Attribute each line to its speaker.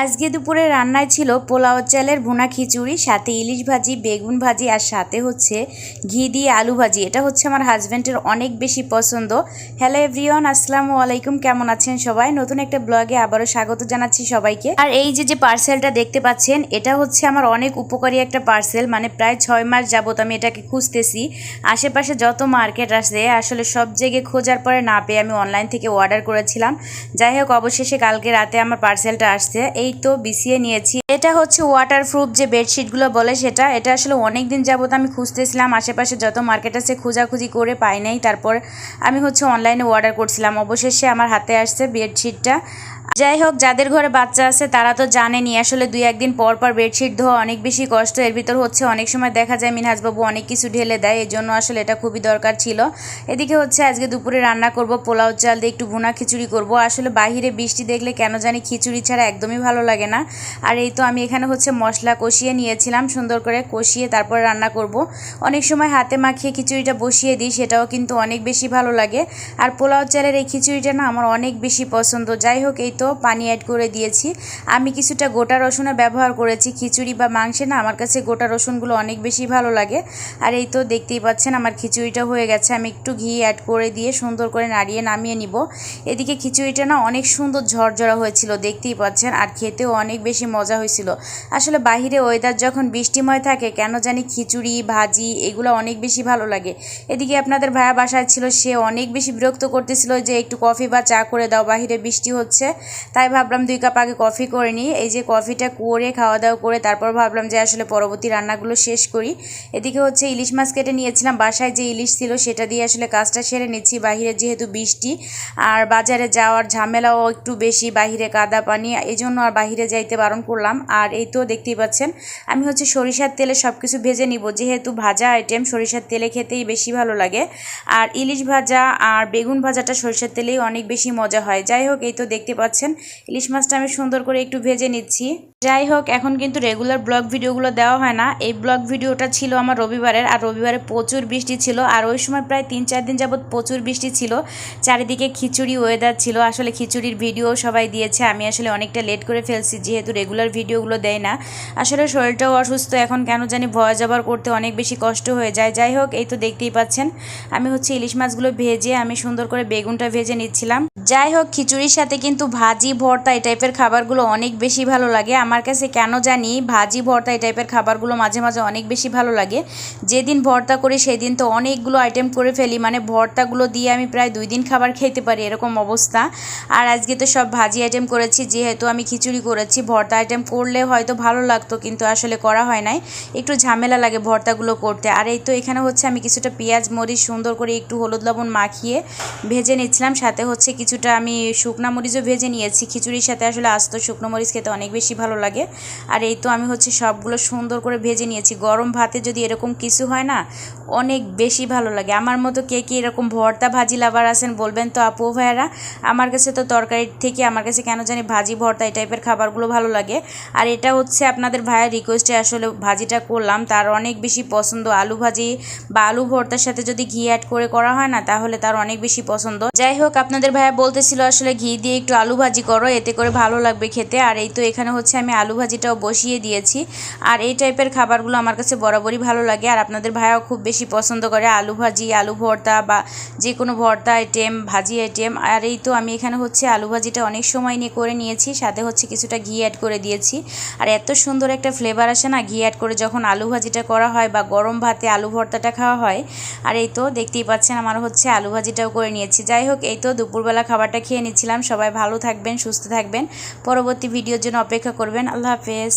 Speaker 1: আজকে দুপুরে রান্নায় ছিল পোলাও চালের ভুনা খিচুড়ি, সাথে ইলিশ ভাজি, বেগুন ভাজি আর সাথে হচ্ছে ঘি দিয়ে আলু ভাজি। এটা হচ্ছে আমার হাজব্যান্ডের অনেক বেশি পছন্দ। হ্যালো এভরিওয়ান আসসালামু আলাইকুম, কেমন আছেন সবাই? নতুন একটা ব্লগে আবারও স্বাগত জানাচ্ছি সবাইকে। আর এই যে যে পার্সেলটা দেখতে পাচ্ছেন, এটা হচ্ছে আমার অনেক উপকারী একটা পার্সেল মানে প্রায় ছয় মাস যাবত আমি এটাকে খুঁজতেছি। আশেপাশে যত মার্কেট আছে, আসলে সব জায়গায় খোঁজার পরে না পেয়ে আমি অনলাইন থেকে অর্ডার করেছিলাম। যাই হোক, অবশেষে কালকে রাতে আমার পার্সেলটা আসছে। এই তো বিছিয়ে নিয়েছি। এটা হচ্ছে ওয়াটার প্রুফ যে বেডশিটগুলো বলে সেটা, এটা আসলে অনেক দিন যাবত আমি খুঁজতেছিলাম, আশেপাশে যত মার্কেট আছে খোঁজাখুঁজি করে পাই নাই। তারপর আমি হচ্ছে অনলাইনে অর্ডার করছিলাম। অবশেষে আমার হাতে আসছে বেডশিটটা যাই হোক, যাদের ঘরে বাচ্চা আছে, তারা তো জানেনি। আসলে দুই একদিন পর পর বেডশিট ধোয়া অনেক বেশি কষ্ট। এর ভিতর হচ্ছে অনেক সময় দেখা যায় মিনহাজবাবু অনেক কিছু ঢেলে দেয়। এই জন্য আসলে এটা খুবই দরকার ছিল। এদিকে হচ্ছে আজকে দুপুরে রান্না করব, পোলাও চাল দিয়ে একটু ভুনা খিচুড়ি করব। আসলে বাহিরে বৃষ্টি দেখলে কেন জানি খিচুড়ি ছাড়া একদমই ভালো লাগে না। আর এই তো আমি এখানে হচ্ছে মশলা কষিয়ে নিয়েছিলাম, সুন্দর করে কষিয়ে তারপর রান্না করব। অনেক সময় হাতে মাখিয়ে খিচুড়িটা বসিয়ে দিই, সেটাও কিন্তু অনেক বেশি ভালো লাগে। আর পোলাও চালের এই খিচুড়িটা না আমার অনেক বেশি পছন্দ। যাই হোক, এই পানি অ্যাড করে দিয়েছি। আমি কিছুটা গোটা রসুনের ব্যবহার করেছি। খিচুড়ি বা মাংসে না আমার কাছে গোটা রসুনগুলো অনেক বেশি ভালো লাগে। আর এই তো দেখতেই পাচ্ছেন আমার খিচুড়িটা হয়ে গেছে। আমি একটু ঘি অ্যাড করে দিয়ে সুন্দর করে নাড়িয়ে নামিয়ে নিব। এদিকে খিচুড়িটা না অনেক সুন্দর ঝরঝরা হয়েছিল, দেখতেই পাচ্ছেন। আর খেতেও অনেক বেশি মজা হয়েছিল। আসলে বাহিরে ওয়েদার যখন বৃষ্টিময় থাকে, কেন জানি খিচুড়ি, ভাজি এগুলো অনেক বেশি ভালো লাগে। এদিকে আপনাদের ভাইয়া বাসায় ছিল, সে অনেক বেশি বিরক্ত করতেছিল যে একটু কফি বা চা করে দাও, বাহিরে বৃষ্টি হচ্ছে। তাই ভাবলাম দুই কাপ আগে কফি করে নিই। এই যে কফিটা করে খাওয়া দাওয়া করে, তারপর ভাবলাম যে আসলে পরবর্তী রান্নাগুলো শেষ করি। এদিকে হচ্ছে ইলিশ মাছ কেটে নিয়েছিলাম। বাসায় যে ইলিশ ছিল সেটা দিয়ে আসলে কাজটা সেরে নিচ্ছি। বাহিরে যেহেতু বৃষ্টি, আর বাজারে যাওয়ার ঝামেলাও একটু বেশি। বাহিরে কাদা পানি, এই জন্য আর বাহিরে যাইতে বারণ করলাম। আর এই তো দেখতেই পাচ্ছেন, আমি হচ্ছে সরিষার তেলে সব কিছু ভেজে নিব। যেহেতু ভাজা আইটেম সরিষার তেলে খেতেই বেশি ভালো লাগে। আর ইলিশ ভাজা আর বেগুন ভাজাটা সরিষার তেলেই অনেক বেশি মজা হয়। যাই হোক, এই তো দেখতে পাচ্ছেন ইলিশ মাছটা আমি সুন্দর করে একটু ভেজে নিচ্ছি। যাই হোক, এখন কিন্তু রেগুলার ব্লগ ভিডিওগুলো দেওয়া হয় না। এই ব্লগ ভিডিওটা ছিল আমার রবিবারের, আর রবিবারে প্রচুর বৃষ্টি ছিল, আর ওই সময় প্রায় তিন চার দিন যাবৎ প্রচুর বৃষ্টি ছিল। চারিদিকে খিচুড়ি ওয়েদার ছিল। আসলে খিচুড়ির ভিডিও সবাই দিয়েছে। আমি আসলে অনেকটা লেট করে ফেলছি, যেহেতু রেগুলার ভিডিওগুলো দেয় না। আসলে শরীরটাও অসুস্থ, এখন কেন জানি ভয় যাবার করতে অনেক বেশি কষ্ট হয়ে যায়। যাই হোক, এই তো দেখতেই পাচ্ছেন। আমি হচ্ছে ইলিশ মাছগুলো ভেজে আমি সুন্দর করে বেগুনটা ভেজে নিচ্ছিলাম। যাই হোক, খিচুড়ির সাথে কিন্তু ভাজি, ভর্তা এই টাইপের খাবারগুলো অনেক বেশি ভালো লাগে। আমার কাছে কেন জানি ভাজি, ভর্তা এই টাইপের খাবারগুলো মাঝে মাঝে অনেক বেশি ভালো লাগে। যেদিন ভর্তা করি সেদিন তো অনেকগুলো আইটেম করে ফেলি মানে ভর্তাগুলো দিয়ে আমি প্রায় দুই দিন খাবার খেতে পারি এরকম অবস্থা। আর আজকে তো সব ভাজি আইটেম করেছি, যেহেতু আমি খিচুড়ি করেছি, ভর্তা আইটেম করলে হয়তো ভালো লাগতো, কিন্তু আসলে করা হয় নাই। একটু ঝামেলা লাগে ভর্তাগুলো করতে। আর এই তো এখানে হচ্ছে আমি কিছুটা পেঁয়াজ, মরিচ সুন্দর করে একটু হলুদ লবণ মাখিয়ে ভেজে নিচ্ছিলাম, সাথে হচ্ছে কিছুটা আমি শুকনা মরিচও ভেজে নিয়েছি। খিচুড়ির সাথে আসলে আস্ত শুকনো মরিচ খেতে অনেক বেশি ভালো লাগে। আর এই তো আমি হচ্ছে সবগুলো সুন্দর করে ভেজে নিয়েছি। গরম ভাতে যদি এরকম কিছু হয় না, অনেক বেশি ভালো লাগে। আমার মতো কে কে এরকম ভর্তা ভাজি লাভার আছেন বলবেন তো আপু ভাইয়ারা। আমার কাছে তো তরকারির থেকে আমার কাছে কেন জানি ভাজি, ভর্তা এই টাইপের খাবারগুলো ভালো লাগে। আর এটা হচ্ছে আপনাদের ভাইয়ের রিকোয়েস্টে আসলে ভাজিটা করলাম। তার অনেক বেশি পছন্দ আলু ভাজি বা আলু ভর্তার সাথে যদি ঘি অ্যাড করে করা হয় না, তাহলে তার অনেক বেশি পছন্দ। যাই হোক, আপনাদের ভাইয়া বলতেছিল আসলে ঘি দিয়ে একটু আলু ভাজি করো, এতে করে ভালো লাগবে খেতে। আর এই তো এখানে হচ্ছে আমি আলু ভাজিটাও বসিয়ে দিয়েছি। আর এই টাইপের খাবারগুলো আমার কাছে বরাবরই ভালো লাগে। আর আপনাদের ভাইয়াও খুব বেশি পছন্দ করে আলু ভাজি, আলু ভর্তা বা যে কোনো ভর্তা আইটেম, ভাজি আইটেম। আর এই তো আমি এখানে হচ্ছে আলু ভাজিটা অনেক সময় নিয়ে করে নিয়েছি, সাথে হচ্ছে কিছুটা ঘি অ্যাড করে দিয়েছি। আর এত সুন্দর একটা ফ্লেভার আসে না, ঘি অ্যাড করে যখন আলু ভাজিটা করা হয় বা গরম ভাতে আলু ভর্তাটা খাওয়া হয়। আর এই তো দেখতেই পাচ্ছেন, আমার হচ্ছে আলু ভাজিটাও করে নিয়েছি। যাই হোক, এই তো দুপুরবেলা খাবারটা খেয়ে নিচ্ছিলাম। সবাই ভালো থাকবেন সুস্থ থাকবেন। পরবর্তী ভিডিওর জন্য অপেক্ষা করবেন। আল্লাহ হাফেজ।